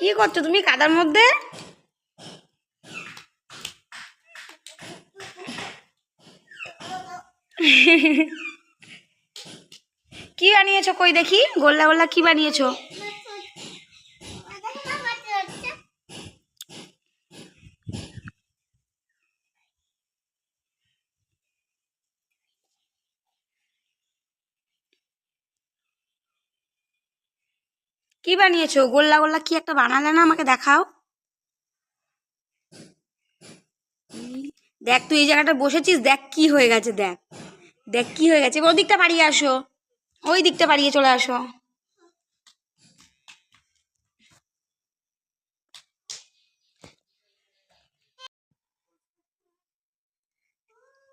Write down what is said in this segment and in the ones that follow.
কি করছ তুমি কাদার মধ্যে? কি বানিয়েছো কই দেখি? গোল্লা গোল্লা কি বানিয়েছো? কি বানিয়েছো? গোল্লা গোল্লা কি একটা বানালে না আমাকে দেখাও? দেখ, তুই এই জায়গাটা বসেছিস, দেখ কি হয়ে গেছে, দেখ। দেখ কি হয়ে গেছে। ওই দিকটা বাড়িয়ে আসো। ওই দিকটা বাড়িয়ে চলে আসো।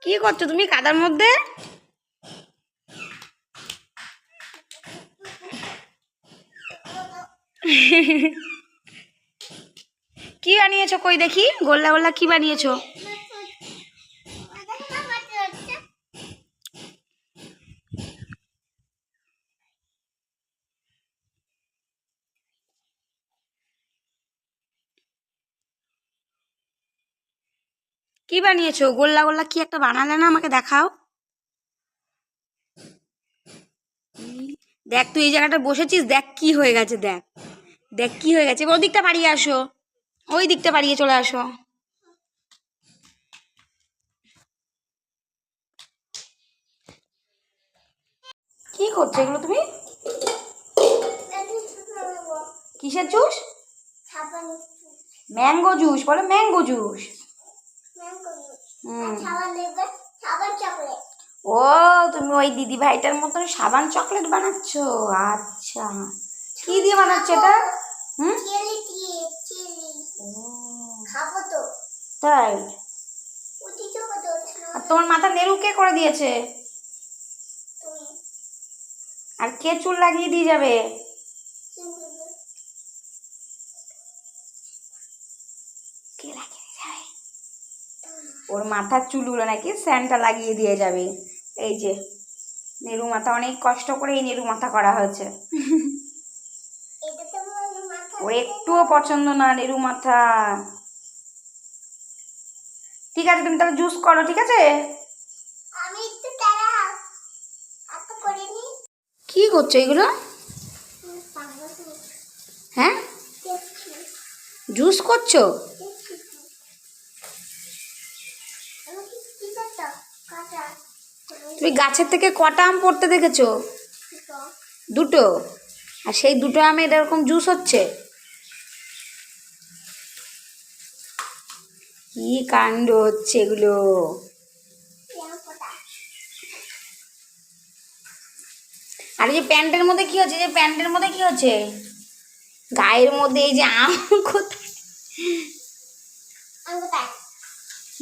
কি করছ? তুমি কাদার মধ্যে? কি বানিয়েছো কই দেখি? গোল্লা গোল্লা কি বানিয়েছো? কি বানিয়েছো? গোল্লা গোল্লা কি একটা বানালে না আমাকে দেখাও? দেখ, তুই এই জায়গাটা বসেছিস, দেখ কি হয়ে গেছে, দেখ। দেখ, কি হয়ে গেছে? ওই দিকটা বাড়িয়ে আসো। ওই দিকটা বাড়িয়ে চলে আসো। কি করছ এগুলো তুমি? কিসের জুস? ম্যাঙ্গো জুস, বলো ম্যাঙ্গো জুস। ও, তুমি ওই দিদি ভাইটার মতন সাবান চকলেট বানাচ্ছ? আচ্ছা। কি দিয়ে বানাচ্ছ এটা? হুম? খাব তো। তাই? আর তোমার মাথা নেড়ু কে করে দিয়েছে? আর কে চুল লাগিয়ে দিয়ে যাবে? কে লাগিয়ে যাবে? ওর মাথার চুলগুলো নাকি স্যান্টা লাগিয়ে দিয়ে যাবে। এই যে নেরু মাথা অনেক কষ্ট করে এই নেরু মাথা করা হয়েছে। ওর একটুও পছন্দ না নেরু মাথা। ঠিক আছে তুমি তাহলে জুস করো ঠিক আছে? আমি কি করছ এগুলো? হ্যাঁ? জুস করছ? আমি তুমি। গাছের থেকে কটা আম পড়তে দেখেছ? দুটো। আর সেই দুটো আমের এরকম জুস হচ্ছে? কি কাণ্ড হচ্ছে এগুলো? আর যে প্যান্টের মধ্যে কি হচ্ছে? যে প্যান্টের মধ্যে কি হচ্ছে? গায়ের মধ্যে এই যে আম কোথায়?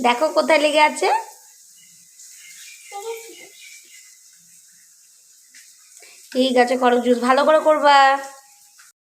দেখো কোথায় লেগে আছে। ঠিক আছে, করো, জুস ভালো করে করবা।